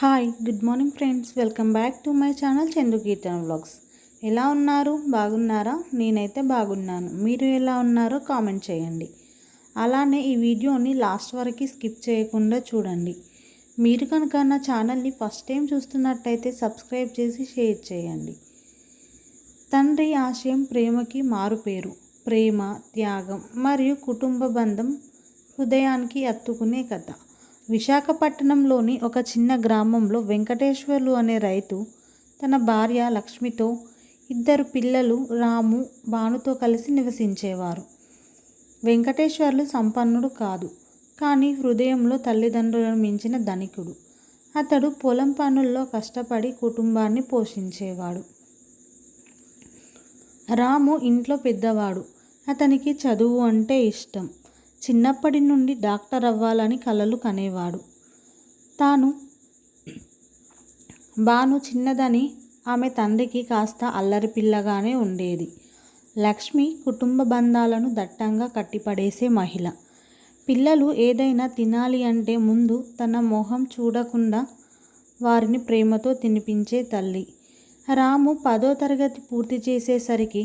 Hi good morning friends. Welcome back to my channel Chandu Keerthana vlogs. ఎలా ఉన్నారు? బాగున్నారా? నేనైతే బాగున్నాను. మీరు ఎలా ఉన్నారో కామెంట్ చేయండి. అలానే ఈ వీడియోని లాస్ట్ వరకు స్కిప్ చేయకుండా చూడండి. మీరు కనుక నా ఛానల్ని ఫస్ట్ టైం చూస్తున్నట్టయితే సబ్స్క్రైబ్ చేసి షేర్ చేయండి. తండ్రి ఆశయం ప్రేమకి మారుపేరు. ప్రేమ త్యాగం మరియు కుటుంబ బంధం హృదయానికి అత్తుకునే కథ. విశాఖపట్నంలోని ఒక చిన్న గ్రామంలో వెంకటేశ్వర్లు అనే రైతు తన భార్య లక్ష్మితో ఇద్దరు పిల్లలు రాము భానుతో కలిసి నివసించేవారు. వెంకటేశ్వర్లు సంపన్నుడు కాదు కానీ హృదయంలో తల్లిదండ్రులను మించిన ధనికుడు. అతడు పొలం పనుల్లో కష్టపడి కుటుంబాన్ని పోషించేవాడు. రాము ఇంట్లో పెద్దవాడు అతనికి చదువు అంటే ఇష్టం. చిన్నప్పటి నుండి డాక్టర్ అవ్వాలని కలలు కనేవాడు. తాను బాను చిన్నదని ఆమె తండ్రికి కాస్త అల్లరి పిల్లగానే ఉండేది. లక్ష్మి కుటుంబ బంధాలను దట్టంగా కట్టిపడేసే మహిళ. పిల్లలు ఏదైనా తినాలి అంటే ముందు తన మొహం చూడకుండా వారిని ప్రేమతో తినిపించే తల్లి. రాము పదో తరగతి పూర్తి చేసేసరికి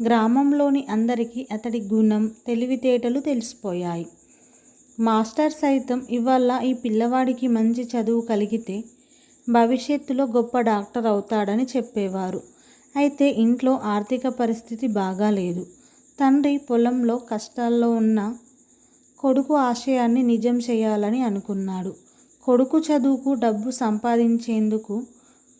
గ్రామంలోని అందరికీ అతడి గుణం తెలివితేటలు తెలిసిపోయాయి. మాస్టర్ సైతం ఇవాళ ఈ పిల్లవాడికి మంచి చదువు కలిగితే భవిష్యత్తులో గొప్ప డాక్టర్ అవుతాడని చెప్పేవారు. అయితే ఇంట్లో ఆర్థిక పరిస్థితి బాగాలేదు తండ్రి పొలంలో కష్టాల్లో ఉన్న కొడుకు ఆశయాన్ని నిజం చేయాలని అనుకున్నాడు. కొడుకు చదువుకు డబ్బు సంపాదించేందుకు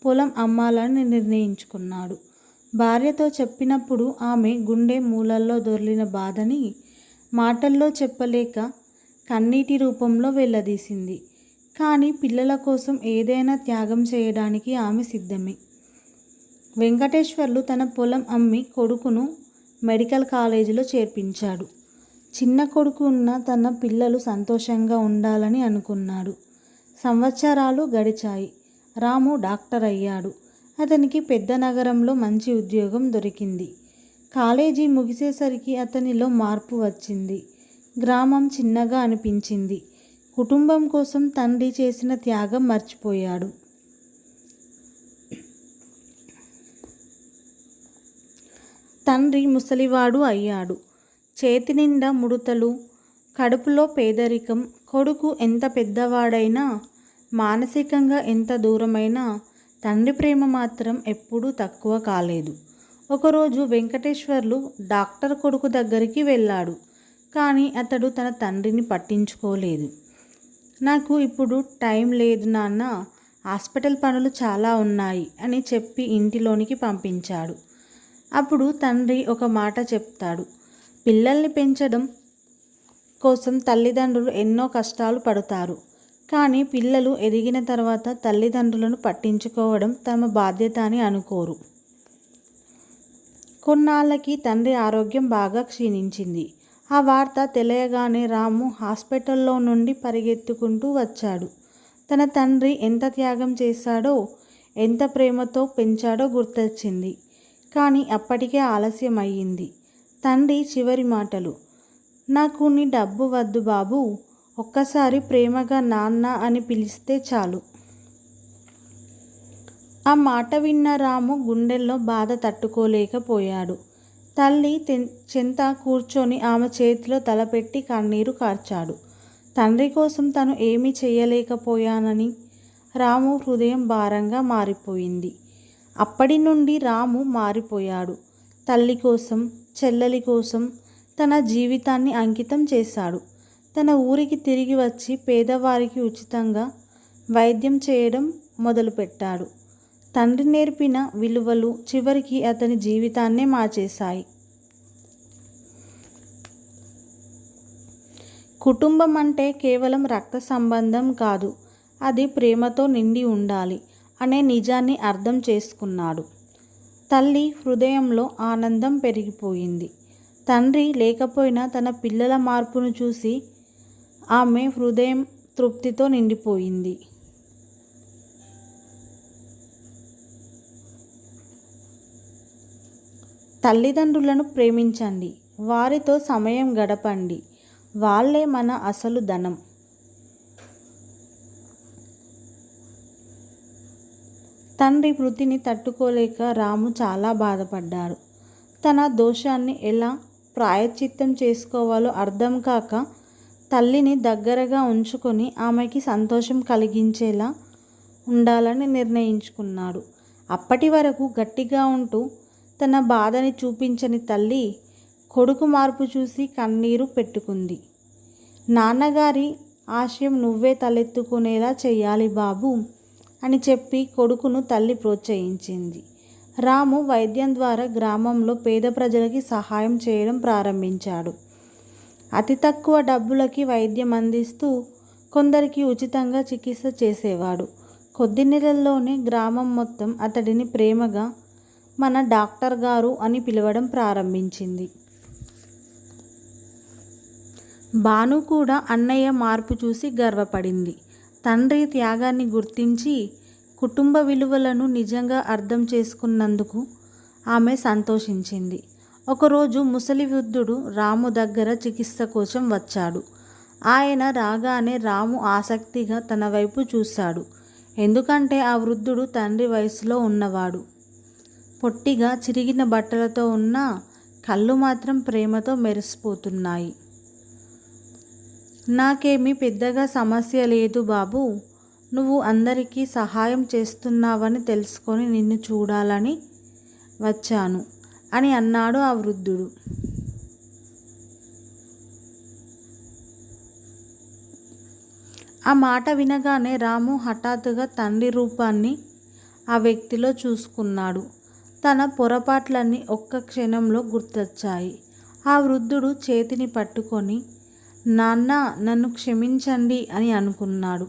పొలం అమ్మాలని నిర్ణయించుకున్నాడు. భార్యతో చెప్పినప్పుడు ఆమె గుండె మూలల్లో దొర్లిన బాధని మాటల్లో చెప్పలేక కన్నీటి రూపంలో వెళ్ళదీసింది కానీ పిల్లల కోసం ఏదైనా త్యాగం చేయడానికి ఆమె సిద్ధమే. వెంకటేశ్వర్లు తన పొలం అమ్మి కొడుకును మెడికల్ కాలేజీలో చేర్పించాడు. చిన్న కొడుకు ఉన్న తన పిల్లలు సంతోషంగా ఉండాలని అనుకున్నాడు. సంవత్సరాలు గడిచాయి. రాము డాక్టర్ అయ్యాడు అతనికి పెద్ద నగరంలో మంచి ఉద్యోగం దొరికింది. కాలేజీ ముగిసేసరికి అతనిలో మార్పు వచ్చింది. గ్రామం చిన్నగా అనిపించింది. కుటుంబం కోసం తండ్రి చేసిన త్యాగం మర్చిపోయాడు. తండ్రి ముసలివాడు అయ్యాడు. చేతి నిండా ముడతలు కడుపులో పేదరికం కొడుకు ఎంత పెద్దవాడైనా మానసికంగా ఎంత దూరమైనా తండ్రి ప్రేమ మాత్రం ఎప్పుడూ తక్కువ కాలేదు. ఒకరోజు వెంకటేశ్వర్లు డాక్టర్ కొడుకు దగ్గరికి వెళ్ళాడు. కానీ అతడు తన తండ్రిని పట్టించుకోలేదు. నాకు ఇప్పుడు టైం లేదు నాన్న హాస్పిటల్ పనులు చాలా ఉన్నాయి అని చెప్పి ఇంటిలోనికి పంపించాడు. అప్పుడు తండ్రి ఒక మాట చెప్తాడు. పిల్లల్ని పెంచడం కోసం తల్లిదండ్రులు ఎన్నో కష్టాలు పడతారు. కానీ పిల్లలు ఎదిగిన తర్వాత తల్లిదండ్రులను పట్టించుకోవడం తమ బాధ్యత అని అనుకోరు. కొన్నాళ్ళకి తండ్రి ఆరోగ్యం బాగా క్షీణించింది. ఆ వార్త తెలియగానే రాము హాస్పిటల్లో నుండి పరిగెత్తుకుంటూ వచ్చాడు. తన తండ్రి ఎంత త్యాగం చేశాడో ఎంత ప్రేమతో పెంచాడో గుర్తొచ్చింది. కానీ అప్పటికే ఆలస్యం అయ్యింది తండ్రి చివరి మాటలు నాకు నీ డబ్బు వద్దు బాబు ఒక్కసారి ప్రేమగా నాన్న అని పిలిస్తే చాలు. ఆ మాట విన్న రాము గుండెల్లో బాధ తట్టుకోలేకపోయాడు. తల్లి చెంత కూర్చొని ఆమె చేతిలో తలపెట్టి కన్నీరు కార్చాడు. తండ్రి కోసం తను ఏమీ చేయలేకపోయానని రాము హృదయం భారంగా మారిపోయింది. అప్పటి నుండి రాము మారిపోయాడు. తల్లి కోసం చెల్లెలి కోసం తన జీవితాన్ని అంకితం చేశాడు. తన ఊరికి తిరిగి వచ్చి పేదవారికి ఉచితంగా వైద్యం చేయడం మొదలుపెట్టాడు. తండ్రి నేర్పిన విలువలు చివరికి అతని జీవితాన్నే మార్చేశాయి. కుటుంబం అంటే కేవలం రక్త సంబంధం కాదు అది ప్రేమతో నిండి ఉండాలి అనే నిజాన్ని అర్థం చేసుకున్నాడు. తల్లి హృదయంలో ఆనందం పెరిగిపోయింది. తండ్రి లేకపోయినా తన పిల్లల మార్పును చూసి ఆమె హృదయం తృప్తితో నిండిపోయింది. తల్లిదండ్రులను ప్రేమించండి. వారితో సమయం గడపండి. వాళ్ళే మన అసలు ధనం. తండ్రి వృత్తిని తట్టుకోలేక రాము చాలా బాధపడ్డాడు. తన దోషాన్ని ఎలా ప్రాయశ్చిత్తం చేసుకోవాలో అర్థం కాక తల్లిని దగ్గరగా ఉంచుకొని ఆమెకి సంతోషం కలిగించేలా ఉండాలని నిర్ణయించుకున్నాడు. అప్పటి వరకు గట్టిగా ఉంటూ తన బాధని చూపించని తల్లి కొడుకు మార్పు చూసి కన్నీరు పెట్టుకుంది. నాన్నగారి ఆశయం నువ్వే తలెత్తుకునేలా చేయాలి బాబు అని చెప్పి కొడుకును తల్లి ప్రోత్సహించింది. రాము వైద్యం ద్వారా గ్రామంలో పేద ప్రజలకి సహాయం చేయడం ప్రారంభించాడు. అతి తక్కువ డబ్బులకి వైద్యం అందిస్తూ కొందరికి ఉచితంగా చికిత్స చేసేవాడు. కొద్ది నెలల్లోనే గ్రామం మొత్తం అతడిని ప్రేమగా మన డాక్టర్ గారు అని పిలవడం ప్రారంభించింది. భాను కూడా అన్నయ్య మార్పు చూసి గర్వపడింది. తండ్రి త్యాగాన్ని గుర్తించి కుటుంబ విలువలను నిజంగా అర్థం చేసుకున్నందుకు ఆమె సంతోషించింది. ఒకరోజు ముసలి వృద్ధుడు రాము దగ్గర చికిత్స కోసం వచ్చాడు. ఆయన రాగానే రాము ఆసక్తిగా తన వైపు చూశాడు. ఎందుకంటే ఆ వృద్ధుడు తండ్రి వయసులో ఉన్నవాడు. పొట్టిగా చిరిగిన బట్టలతో ఉన్న కళ్ళు మాత్రం ప్రేమతో మెరిసిపోతున్నాయి. నాకేమీ పెద్దగా సమస్య లేదు బాబు. నువ్వు అందరికీ సహాయం చేస్తున్నావని తెలుసుకొని నిన్ను చూడాలని వచ్చాను. అని అన్నాడు ఆ వృద్ధుడు. ఆ మాట వినగానే రాము హఠాత్తుగా తండ్రి రూపాన్ని ఆ వ్యక్తిలో చూసుకున్నాడు. తన పొరపాట్లన్నీ ఒక్క క్షణంలో గుర్తొచ్చాయి. ఆ వృద్ధుడు చేతిని పట్టుకొని నాన్న నన్ను క్షమించండి అని అనుకున్నాడు.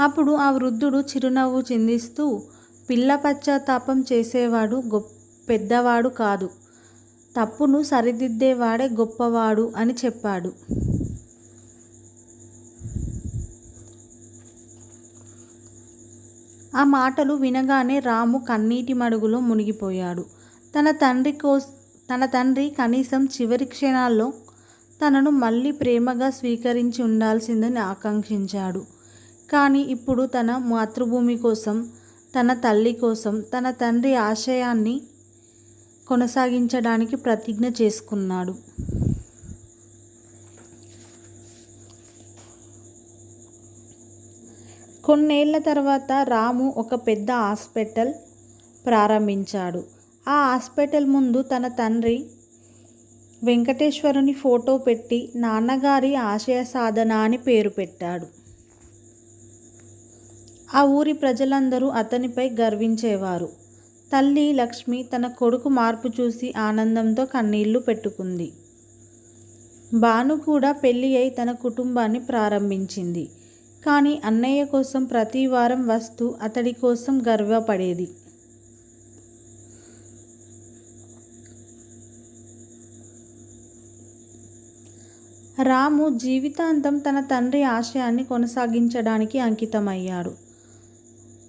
అప్పుడు ఆ వృద్ధుడు చిరునవ్వు చిందిస్తూ పిల్ల పశ్చాత్తాపం చేసేవాడు గొప్ప పెద్దవాడు కాదు. తప్పును సరిదిద్దేవాడే గొప్పవాడు అని చెప్పాడు. ఆ మాటలు వినగానే రాము కన్నీటి మడుగులో మునిగిపోయాడు. తన తండ్రి కో తన తండ్రి కనీసం చివరి క్షణాల్లో తనను మళ్ళీ ప్రేమగా స్వీకరించి ఉండాల్సిందని ఆకాంక్షించాడు. కానీ ఇప్పుడు తన మాతృభూమి కోసం తన తల్లి కోసం తన తండ్రి ఆశయాన్ని కొనసాగించడానికి ప్రతిజ్ఞ చేసుకున్నాడు. కొన్నేళ్ళ తర్వాత రాము ఒక పెద్ద హాస్పిటల్ ప్రారంభించాడు. ఆ హాస్పిటల్ ముందు తన తండ్రి వెంకటేశ్వరుని ఫోటో పెట్టి నాన్నగారి ఆశయ సాధన అని పేరు పెట్టాడు. ఆ ఊరి ప్రజలందరూ అతనిపై గర్వించేవారు. తల్లి లక్ష్మి తన కొడుకు మార్పు చూసి ఆనందంతో కన్నీళ్ళు పెట్టుకుంది. భాను కూడా పెళ్ళి అయి తన కుటుంబాన్ని ప్రారంభించింది. కానీ అన్నయ్య కోసం ప్రతి వారం వస్తూ అతడి కోసం గర్వపడేది. రాము జీవితాంతం తన తండ్రి ఆశయాన్ని కొనసాగించడానికి అంకితమయ్యాడు.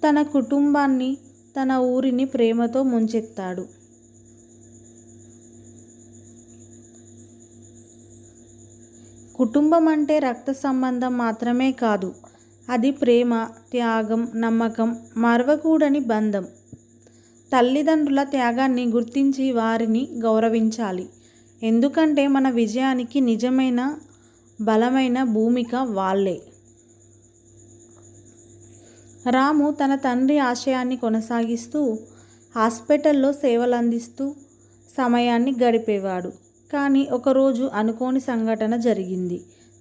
తన కుటుంబాన్ని తన ఊరిని ప్రేమతో ముంచెత్తాడు. కుటుంబం అంటే రక్త సంబంధం మాత్రమే కాదు అది ప్రేమ త్యాగం నమ్మకం మరవకూడని బంధం. తల్లిదండ్రుల త్యాగాన్ని గుర్తించి వారిని గౌరవించాలి. ఎందుకంటే మన విజయానికి నిజమైన బలమైన భూమిక వాళ్ళే. రాము తన తండ్రి ఆశయాన్ని కొనసాగిస్తూ హాస్పిటల్లో సేవలు అందిస్తూ సమయాన్ని గడిపేవాడు. కానీ ఒకరోజు అనుకోని సంఘటన జరిగింది.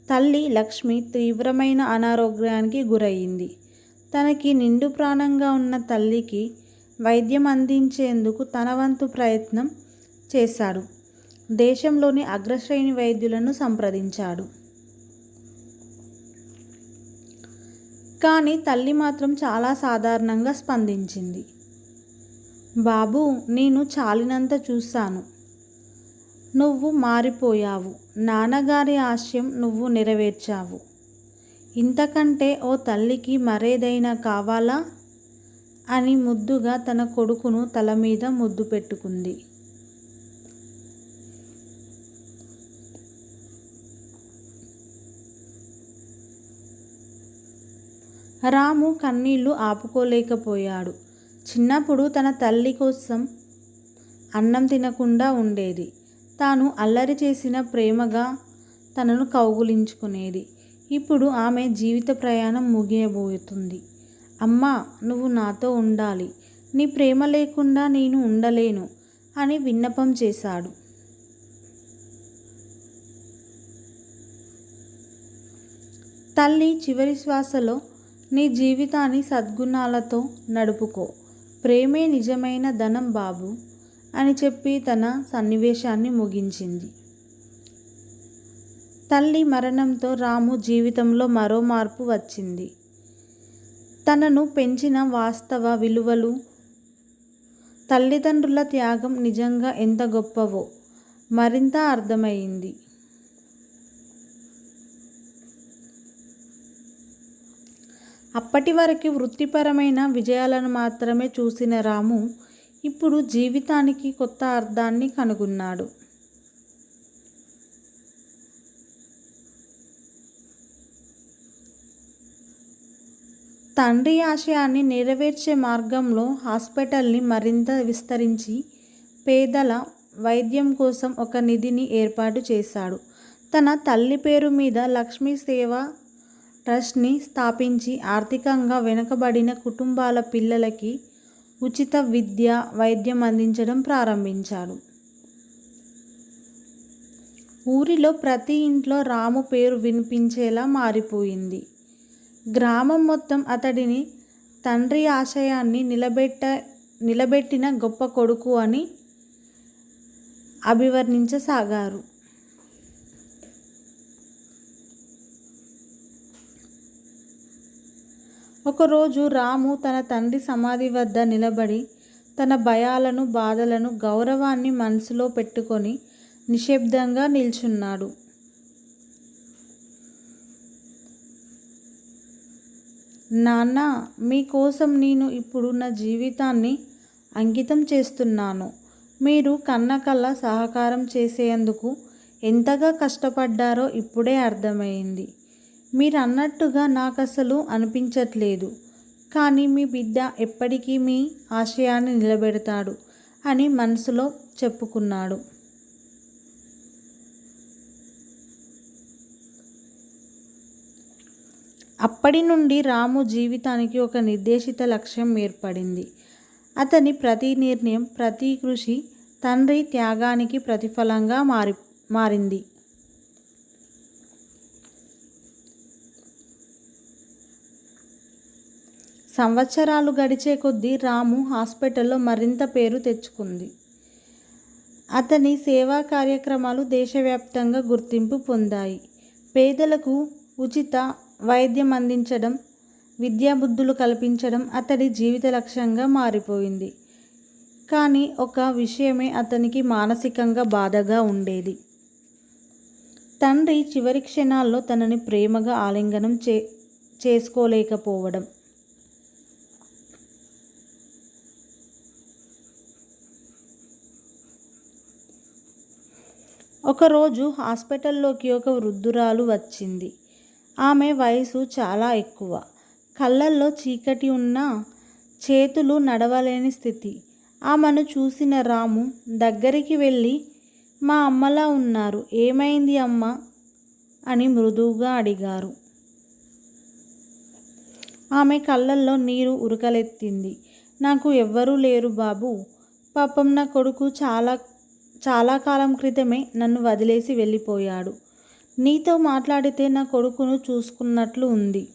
తల్లి లక్ష్మి తీవ్రమైన అనారోగ్యానికి గురయ్యింది తనకి నిండు ప్రాణంగా ఉన్న తల్లికి వైద్యం అందించేందుకు తన వంతు ప్రయత్నం చేశాడు. దేశంలోని అగ్రశ్రేణి వైద్యులను సంప్రదించాడు. కానీ తల్లి మాత్రం చాలా సాధారణంగా స్పందించింది. బాబు నేను చాలినంత చూశాను. నువ్వు మారిపోయావు. నాన్నగారి ఆశయం నువ్వు నెరవేర్చావు. ఇంతకంటే ఓ తల్లికి మరేదైనా కావాలా? అని ముద్దుగా తన కొడుకును తల మీద ముద్దు పెట్టుకుంది. రాము కన్నీళ్ళు ఆపుకోలేకపోయాడు. చిన్నప్పుడు తన తల్లి కోసం అన్నం తినకుండా ఉండేది. తాను అల్లరి చేసిన ప్రేమగా తనను కౌగులించుకునేది. ఇప్పుడు ఆమె జీవిత ప్రయాణం ముగియబోతుంది. అమ్మా నువ్వు నాతో ఉండాలి. నీ ప్రేమ లేకుండా నేను ఉండలేను అని విన్నపం చేశాడు. తల్లి చివరి శ్వాసలో నీ జీవితాన్ని సద్గుణాలతో నడుపుకో. ప్రేమే నిజమైన ధనం బాబు అని చెప్పి తన సన్నివేశాన్ని ముగించింది. తల్లి మరణంతో రాము జీవితంలో మరో మార్పు వచ్చింది. తనను పెంచిన వాస్తవ విలువలు తల్లిదండ్రుల త్యాగం నిజంగా ఎంత గొప్పవో మరింత అర్థమైంది అప్పటి వరకు వృత్తిపరమైన విజయాలను మాత్రమే చూసిన రాము ఇప్పుడు జీవితానికి కొత్త అర్థాన్ని కనుగొన్నాడు. తండ్రి ఆశయాన్ని నెరవేర్చే మార్గంలో హాస్పిటల్ని మరింత విస్తరించి పేదల వైద్యం కోసం ఒక నిధిని ఏర్పాటు చేశాడు. తన తల్లి పేరు మీద లక్ష్మీ సేవ ట్రస్ట్ని స్థాపించి ఆర్థికంగా వెనుకబడిన కుటుంబాల పిల్లలకి ఉచిత విద్య వైద్యం అందించడం ప్రారంభించాడు ఊరిలో ప్రతి ఇంట్లో రాము పేరు వినిపించేలా మారిపోయింది. గ్రామం మొత్తం అతడిని తండ్రి ఆశయాన్ని నిలబెట్ట నిలబెట్టిన గొప్ప కొడుకు అని అభివర్ణించసాగారు. ఒకరోజు రాము తన తండ్రి సమాధి వద్ద నిలబడి తన భయాలను బాధలను గౌరవాన్ని మనసులో పెట్టుకొని నిశ్శబ్దంగా నిల్చున్నాడు. నాన్న మీకోసం నేను ఇప్పుడు నా జీవితాన్ని అంకితం చేస్తున్నాను. మీరు కన్న కళ్ళ సహకారం చేసేందుకు ఎంతగా కష్టపడ్డారో ఇప్పుడే అర్థమైంది. మీరు అన్నట్టుగా నాకు అసలు అనిపించట్లేదు. కానీ మీ బిడ్డ ఎప్పటికీ మీ ఆశయాన్ని నిలబెడతాడు అని మనసులో చెప్పుకున్నాడు. అప్పటి నుండి రాము జీవితానికి ఒక నిర్దేశిత లక్ష్యం ఏర్పడింది. అతని ప్రతి నిర్ణయం ప్రతి కృషి తండ్రి త్యాగానికి ప్రతిఫలంగా మారి మారింది. సంవత్సరాలు గడిచే కొద్దీ రాము హాస్పిటల్లో మరింత పేరు తెచ్చుకుంది. అతని సేవా కార్యక్రమాలు దేశవ్యాప్తంగా గుర్తింపు పొందాయి. పేదలకు ఉచిత వైద్యం అందించడం విద్యాబుద్ధులు కల్పించడం అతడి జీవిత లక్ష్యంగా మారిపోయింది. కానీ ఒక విషయమే అతనికి మానసికంగా బాధగా ఉండేది. తండ్రి చివరి క్షణాల్లో తనని ప్రేమగా ఆలింగనం చే చేసుకోలేకపోవడం. ఒకరోజు హాస్పిటల్లోకి ఒక వృద్ధురాలు వచ్చింది. ఆమె వయసు చాలా ఎక్కువ. కళ్ళల్లో చీకటి ఉన్న చేతులు నడవలేని స్థితి. ఆమెను చూసిన రాము దగ్గరికి వెళ్ళి మా అమ్మలా ఉన్నారు. ఏమైంది అమ్మ అని మృదువుగా అడిగారు. ఆమె కళ్ళల్లో నీరు ఉరకలెత్తింది. నాకు ఎవ్వరూ లేరు బాబు. పాపం నా కొడుకు చాలా చాలా కాలం క్రితమే నన్ను వదిలేసి వెళ్ళిపోయాడు. నీతో మాట్లాడితే నా కొడుకును చూసుకున్నట్లు ఉంది.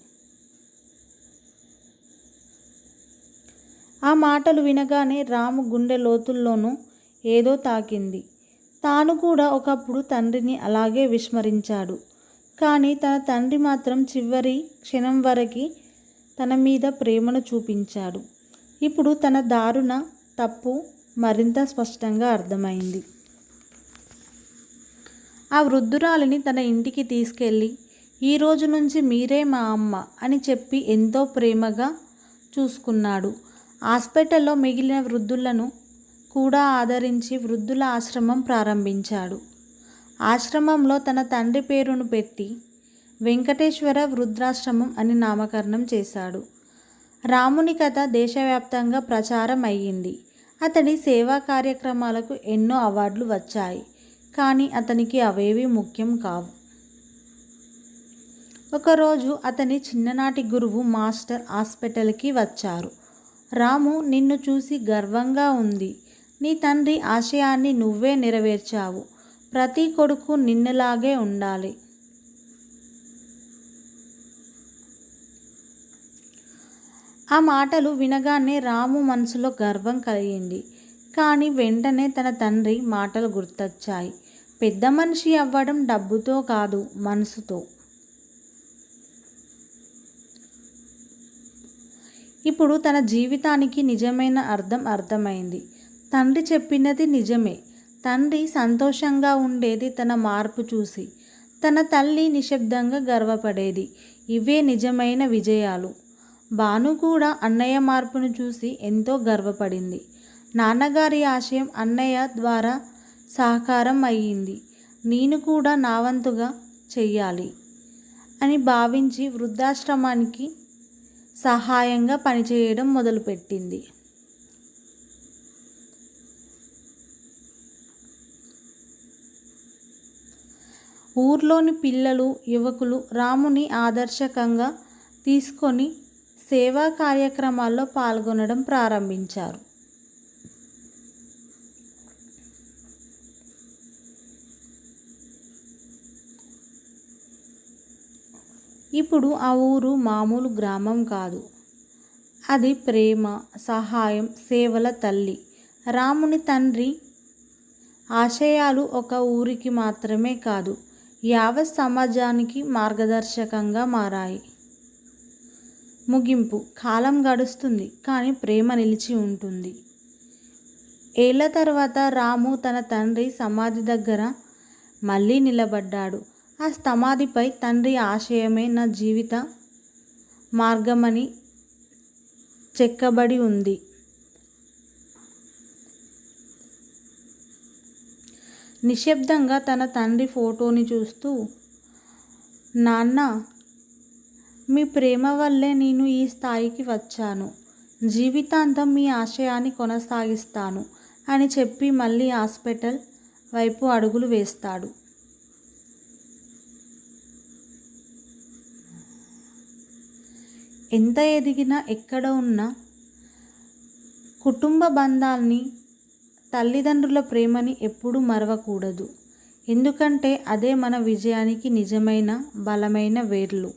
ఆ మాటలు వినగానే రాము గుండె లోతుల్లోనూ ఏదో తాకింది. తాను కూడా ఒకప్పుడు తండ్రిని అలాగే విస్మరించాడు. కానీ తన తండ్రి మాత్రం చివరి క్షణం వరకు తన మీద ప్రేమను చూపించాడు. ఇప్పుడు తన దారుణ తప్పు మరింత స్పష్టంగా అర్థమైంది. ఆ వృద్ధురాలిని తన ఇంటికి తీసుకెళ్ళి ఈ రోజు నుంచి మీరే మా అమ్మ అని చెప్పి ఎంతో ప్రేమగా చూసుకున్నాడు. హాస్పిటల్లో మిగిలిన వృద్ధులను కూడా ఆదరించి వృద్ధుల ఆశ్రమం ప్రారంభించాడు. ఆశ్రమంలో తన తండ్రి పేరును పెట్టి వెంకటేశ్వర వృద్ధాశ్రమం అని నామకరణం చేశాడు. రాముని కథ దేశవ్యాప్తంగా ప్రచారం అయ్యింది అతడి సేవా కార్యక్రమాలకు ఎన్నో అవార్డులు వచ్చాయి. కానీ అతనికి అవేవి ముఖ్యం కావు. ఒకరోజు అతని చిన్ననాటి గురువు మాస్టర్ హాస్పిటల్కి వచ్చారు. రాము నిన్ను చూసి గర్వంగా ఉంది. నీ తండ్రి ఆశయాన్ని నువ్వే నెరవేర్చావు. ప్రతి కొడుకు నిన్నలాగే ఉండాలి. ఆ మాటలు వినగానే రాము మనసులో గర్వం కలిగింది. కానీ వెంటనే తన తండ్రి మాటలు గుర్తొచ్చాయి. పెద్ద మనిషి అవ్వడం డబ్బుతో కాదు మనసుతో. ఇప్పుడు తన జీవితానికి నిజమైన అర్థం అర్థమైంది. తండ్రి చెప్పినది నిజమే. తండ్రి సంతోషంగా ఉండేది తన మార్పు చూసి. తన తల్లి నిశ్శబ్దంగా గర్వపడేది. ఇవే నిజమైన విజయాలు. భాను కూడా అన్నయ్య మార్పును చూసి ఎంతో గర్వపడింది. నాన్నగారి ఆశయం అన్నయ్య ద్వారా సహకారం అయ్యింది. నేను కూడా నా వంతుగా చెయ్యాలి అని భావించి వృద్ధాశ్రమానికి సహాయంగా పనిచేయడం మొదలుపెట్టింది. ఊర్లోని పిల్లలు యువకులు రాముని ఆదర్శకంగా తీసుకొని సేవా కార్యక్రమాల్లో పాల్గొనడం ప్రారంభించారు. ఇప్పుడు ఆ ఊరు మామూలు గ్రామం కాదు. అది ప్రేమ సహాయం సేవల తల్లి. రాముని తండ్రి ఆశయాలు ఒక ఊరికి మాత్రమే కాదు యావత్ సమాజానికి మార్గదర్శకంగా మారాయి. ముగింపు. కాలం గడుస్తుంది కానీ ప్రేమ నిలిచి ఉంటుంది. ఏళ్ళ తర్వాత రాము తన తండ్రి సమాధి దగ్గర మళ్ళీ నిలబడ్డాడు. ఆ సమాధిపై తండ్రి ఆశయమే నా జీవిత మార్గమని చెక్కబడి ఉంది. నిశ్శబ్దంగా తన తండ్రి ఫోటోని చూస్తూ నాన్న మీ ప్రేమ వల్లే నేను ఈ స్థాయికి వచ్చాను. జీవితాంతం మీ ఆశయాన్ని కొనసాగిస్తాను అని చెప్పి మళ్ళీ హాస్పిటల్ వైపు అడుగులు వేస్తాడు. ఎంత ఎదిగినా ఎక్కడ ఉన్నా కుటుంబ బంధాల్ని తల్లిదండ్రుల ప్రేమని ఎప్పుడూ మరవకూడదు. ఎందుకంటే అదే మన విజయానికి నిజమైన బలమైన వేర్లు.